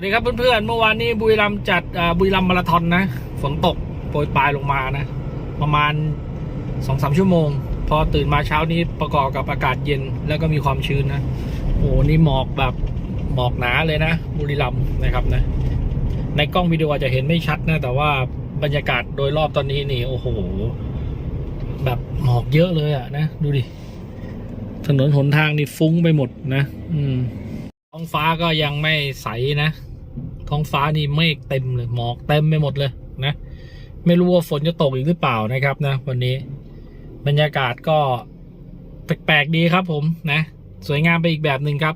สวัสดีครับเพื่อนๆ เมื่อวานนี้บุรีรัมย์จัดบุรีรัมย์มาราธอนนะ ฝนตกโปรยปลายลงมานะ ประมาณสองสามชั่วโมง พอตื่นมาเช้านี้ประกอบกับอากาศเย็นแล้วก็มีความชื้นนะโอ้โหนี่หมอกแบบหมอกหนาเลยนะ บุรีรัมย์นะครับนะ ในกล้องวิดีโออาจจะเห็นไม่ชัดนะ แต่ว่าบรรยากาศโดยรอบตอนนี้นี่โอ้โห แบบหมอกเยอะเลยอะนะ ดูดิ ถนนหนทางนี่ฟุ้งไปหมดนะ อืมท้องฟ้าก็ยังไม่ใสนะ ท้องฟ้านี่เมฆเต็มเลยหมอกเต็มไปหมดเลยนะ ไม่รู้ว่าฝนจะตกอีกหรือเปล่านะครับนะ วันนี้บรรยากาศก็แปลกๆดีครับ ผมนะ สวยงามไปอีกแบบหนึ่งครับ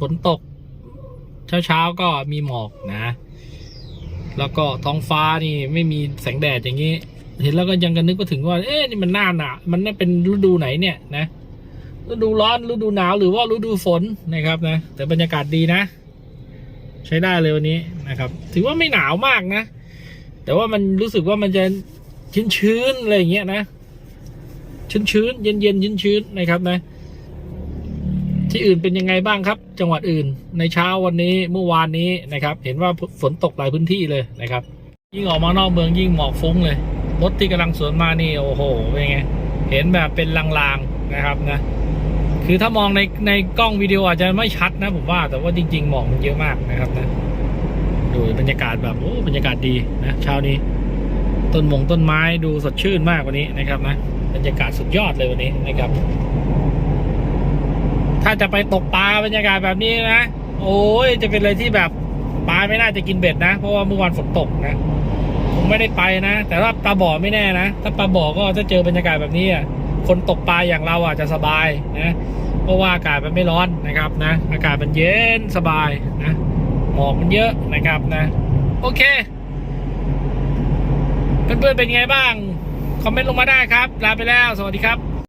ฝนตก เช้าๆก็มีหมอกนะ แล้วก็ท้องฟ้านี่ไม่มีแสงแดดอย่างนี้ เห็นแล้วก็ยังกันนึกว่าถึงว่า เอ๊ะนี่มันหน้าหนาวมันน่าเป็นฤดูไหนเนี่ยนะฤดูร้อนฤดูหนาวหรือว่าฤดูฝนนะครับนะ แต่บรรยากาศดีนะ ใช้ได้เลยวันนี้นะครับ ถือว่าไม่หนาวมากนะ แต่ว่ามันรู้สึกว่ามันจะชื้นๆอะไรอย่างเงี้ยนะ ชื้นๆเย็นๆชื้นๆนะครับนะ ที่อื่นเป็นยังไงบ้างครับ จังหวัดอื่น ในเช้าวันนี้เมื่อวานนี้นะครับ เห็นว่าฝนตกหลายพื้นที่เลยนะครับ ยิ่งออกมานอกเมืองยิ่งหมอกฟุ้งเลยรถที่กำลังสวนมานี่โอ้โหเป็นไงเห็นแบบเป็นลางๆนะครับนะ คือถ้ามองในในกล้องวิดีโออาจจะไม่ชัดนะผมว่า แต่ว่าจริง ๆ หมอกมันเยอะมากนะครับนะดูบรรยากาศแบบโอ้บรรยากาศดีนะเช้านี้ ต้นมงต้นไม้ดูสดชื่นมากวันนี้นะครับนะบรรยากาศสุดยอดเลยวันนี้นะครับ ถ้าจะไปตกปลาบรรยากาศแบบนี้นะโอ้ยจะเป็นอะไรที่แบบปลาไม่น่าจะกินเบ็ดนะ เพราะว่าเมื่อวานฝนตกนะคงไม่ได้ไปนะ แต่ว่าปลาบ่อไม่แน่นะ ถ้าปลาบ่อก็ถ้าเจอบรรยากาศแบบนี้อะ คนตกปลาอย่างเราอะจะสบายนะเพราะว่าอากาศมันไม่ร้อนนะครับนะ อากาศมันเย็นสบายนะหมอกมันเยอะนะครับนะ โอเค เพื่อนๆเป็นไงบ้าง คอมเมนต์ลงมาได้ครับ ลาไปแล้ว สวัสดีครับ